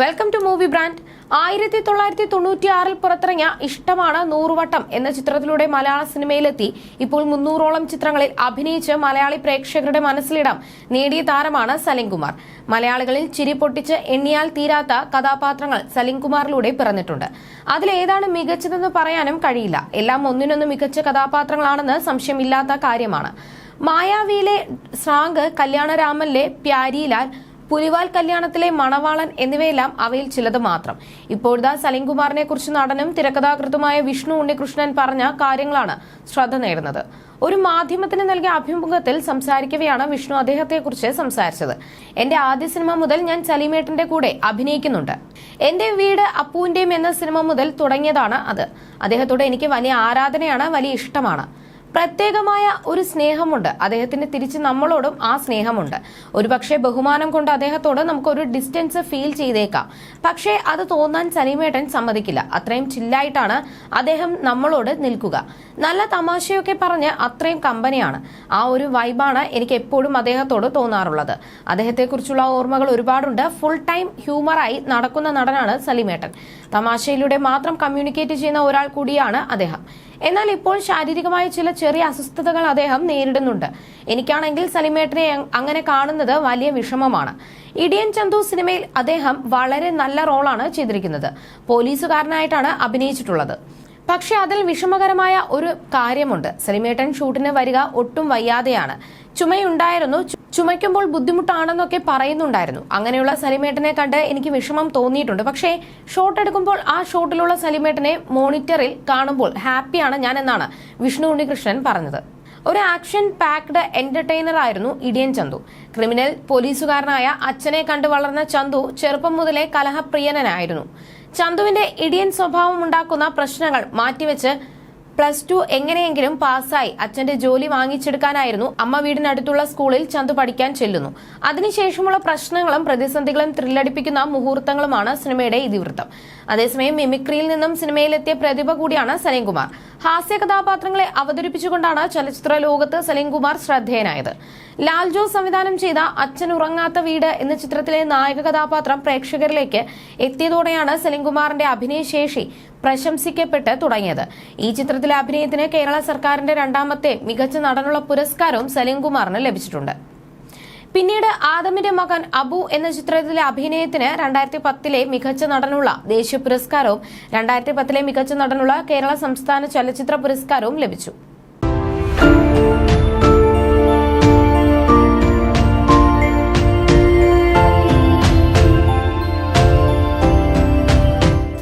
Welcome to movie brand ആയിരത്തി തൊള്ളായിരത്തി തൊണ്ണൂറ്റിയാറിൽ പുറത്തിറങ്ങിയ ഇഷ്ടമാണ് നൂറുവട്ടം എന്ന ചിത്രത്തിലൂടെ മലയാള സിനിമയിലെത്തി. ഇപ്പോൾ മുന്നൂറോളം ചിത്രങ്ങളിൽ അഭിനയിച്ച് മലയാളി പ്രേക്ഷകരുടെ മനസ്സിലിടം നേടിയ താരമാണ് സലിം കുമാർ. മലയാളികളിൽ ചിരി പൊട്ടിച്ച് എണ്ണിയാൽ തീരാത്ത കഥാപാത്രങ്ങൾ സലിം കുമാറിലൂടെ പിറന്നിട്ടുണ്ട്. അതിലേതാണ് മികച്ചതെന്ന് പറയാനും കഴിയില്ല. എല്ലാം ഒന്നിനൊന്ന് മികച്ച കഥാപാത്രങ്ങളാണെന്ന് സംശയമില്ലാത്ത കാര്യമാണ്. മായാവിയിലെ സ്രാങ്ക് കല്യാണരാമനിലെ പ്യാരിലാൽ പുലിവാൽ കല്യാണത്തിലെ മണവാളൻ എന്നിവയെല്ലാം അവയിൽ ചിലത് മാത്രം. ഇപ്പോഴത്തെ സലീംകുമാറിനെ കുറിച്ച് നടനും തിരക്കഥാകൃത്തുമായ വിഷ്ണു ഉണ്ണികൃഷ്ണൻ പറഞ്ഞ കാര്യങ്ങളാണ് ശ്രദ്ധ നേടുന്നത്. ഒരു മാധ്യമത്തിന് നൽകിയ അഭിമുഖത്തിൽ സംസാരിക്കവെയാണ് വിഷ്ണു അദ്ദേഹത്തെക്കുറിച്ച് സംസാരിച്ചത്. എന്റെ ആദ്യ സിനിമ മുതൽ ഞാൻ സലീമേട്ടന്റെ കൂടെ അഭിനയിക്കുന്നുണ്ട്. എന്റെ വീട് അപ്പുവിന്റെയും എന്ന സിനിമ മുതൽ തുടങ്ങിയതാണ് അത്. അദ്ദേഹത്തോട് എനിക്ക് വലിയ ആരാധനയാണ് വലിയ ഇഷ്ടമാണ്. പ്രത്യേകമായ ഒരു സ്നേഹമുണ്ട്. അദ്ദേഹത്തിന് തിരിച്ച് നമ്മളോടും ആ സ്നേഹമുണ്ട്. ഒരുപക്ഷെ ബഹുമാനം കൊണ്ട് അദ്ദേഹത്തോട് നമുക്കൊരു ഡിസ്റ്റൻസ് ഫീൽ ചെയ്തേക്കാം. പക്ഷേ അത് തോന്നാൻ സലീമേട്ടൻ സമ്മതിക്കില്ല. അത്രയും ചില്ലായിട്ടാണ് അദ്ദേഹം നമ്മളോട് നിൽക്കുക. നല്ല തമാശയൊക്കെ പറഞ്ഞ് അത്രയും കമ്പനിയാണ്. ആ ഒരു വൈബാണ് എനിക്ക് എപ്പോഴും അദ്ദേഹത്തോട് തോന്നാറുള്ളത്. അദ്ദേഹത്തെക്കുറിച്ചുള്ള ഓർമ്മകൾ ഒരുപാടുണ്ട്. ഫുൾ ടൈം ഹ്യൂമറായി നടക്കുന്ന നടനാണ് സലീമേട്ടൻ തമാശയിലൂടെ മാത്രം കമ്മ്യൂണിക്കേറ്റ് ചെയ്യുന്ന ഒരാൾ കൂടിയാണ് അദ്ദേഹം. എന്നാൽ ഇപ്പോൾ ശാരീരികമായ ചില ചെറിയ അസ്വസ്ഥതകൾ അദ്ദേഹം നേരിടുന്നുണ്ട്. എനിക്കാണെങ്കിൽ സലിമേട്ടനെ അങ്ങനെ കാണുന്നത് വലിയ വിഷമമാണ്. ഇടിയൻ ചന്തു സിനിമയിൽ അദ്ദേഹം വളരെ നല്ല റോളാണ് ചെയ്തിരിക്കുന്നത്. പോലീസുകാരനായിട്ടാണ് അഭിനയിച്ചിട്ടുള്ളത്. പക്ഷെ അതിൽ വിഷമകരമായ ഒരു കാര്യമുണ്ട്. സലിമേട്ടൻ ഷൂട്ടിന് വരിക ഒട്ടും വയ്യാതെയാണ്. ചുമയുണ്ടായിരുന്നു. ചുമയ്ക്കുമ്പോൾ ബുദ്ധിമുട്ടാണെന്നൊക്കെ പറയുന്നുണ്ടായിരുന്നു. അങ്ങനെയുള്ള സലിമേട്ടനെ കണ്ട് എനിക്ക് വിഷമം തോന്നിയിട്ടുണ്ട്. പക്ഷേ ഷോട്ട് എടുക്കുമ്പോൾ ആ ഷോട്ടിലുള്ള സലിമേട്ടനെ മോണിറ്ററിൽ കാണുമ്പോൾ ഹാപ്പിയാണ് ഞാൻ എന്നാണ് വിഷ്ണു ഉണ്ണികൃഷ്ണൻ പറഞ്ഞത്. ഒരു ആക്ഷൻ പാക്ഡ് എന്റർടൈനർ ആയിരുന്നു ഇടിയൻ ചന്തു. ക്രിമിനൽ പോലീസുകാരനായ അച്ഛനെ കണ്ടു വളർന്ന ചന്തു ചെറുപ്പം മുതലേ കലഹപ്രിയനായിരുന്നു. ചന്തുവിന്റെ ഇടിയൻ സ്വഭാവം ഉണ്ടാക്കുന്ന പ്രശ്നങ്ങൾ മാറ്റിവെച്ച് പ്ലസ് ടു എങ്ങനെയെങ്കിലും പാസ്സായി അച്ഛന്റെ ജോലി വാങ്ങിച്ചെടുക്കാനായിരുന്നു അമ്മ വീടിനടുത്തുള്ള സ്കൂളിൽ ചന്തു പഠിക്കാൻ ചെല്ലുന്നു. അതിനുശേഷമുള്ള പ്രശ്നങ്ങളും പ്രതിസന്ധികളും ത്രില്ലടിപ്പിക്കുന്ന മുഹൂർത്തങ്ങളുമാണ് സിനിമയുടെ ഇതിവൃത്തം. അതേസമയം മിമിക്രിയിൽ നിന്നും സിനിമയിലെത്തിയ പ്രതിഭ കൂടിയാണ് സലീംകുമാർ ഹാസ്യ കഥാപാത്രങ്ങളെ അവതരിപ്പിച്ചുകൊണ്ടാണ് ചലച്ചിത്ര ലോകത്ത് സലീംകുമാർ ശ്രദ്ധേയനായത്. ലാൽ ജോസ് സംവിധാനം ചെയ്ത അച്ഛൻ ഉറങ്ങാത്ത വീട് എന്ന ചിത്രത്തിലെ നായക കഥാപാത്രം പ്രേക്ഷകരിലേക്ക് എത്തിയതോടെയാണ് സലീംകുമാറിന്റെ അഭിനയശേഷി പ്രശംസിക്കപ്പെട്ട് തുടങ്ങിയത്. ഈ ചിത്രത്തിലെ അഭിനയത്തിന് കേരള സർക്കാരിന്റെ രണ്ടാമത്തെ മികച്ച നടനുള്ള പുരസ്കാരവും സലീംകുമാറിന് ലഭിച്ചിട്ടുണ്ട്. പിന്നീട് ആദമിന്റെ മകൻ അബു എന്ന ചിത്രത്തിലെ അഭിനയത്തിന് രണ്ടായിരത്തി പത്തിലെ മികച്ച നടനുള്ള ദേശീയ പുരസ്കാരവും രണ്ടായിരത്തി പത്തിലെ മികച്ച നടനുള്ള കേരള സംസ്ഥാന ചലച്ചിത്ര പുരസ്കാരവും ലഭിച്ചു.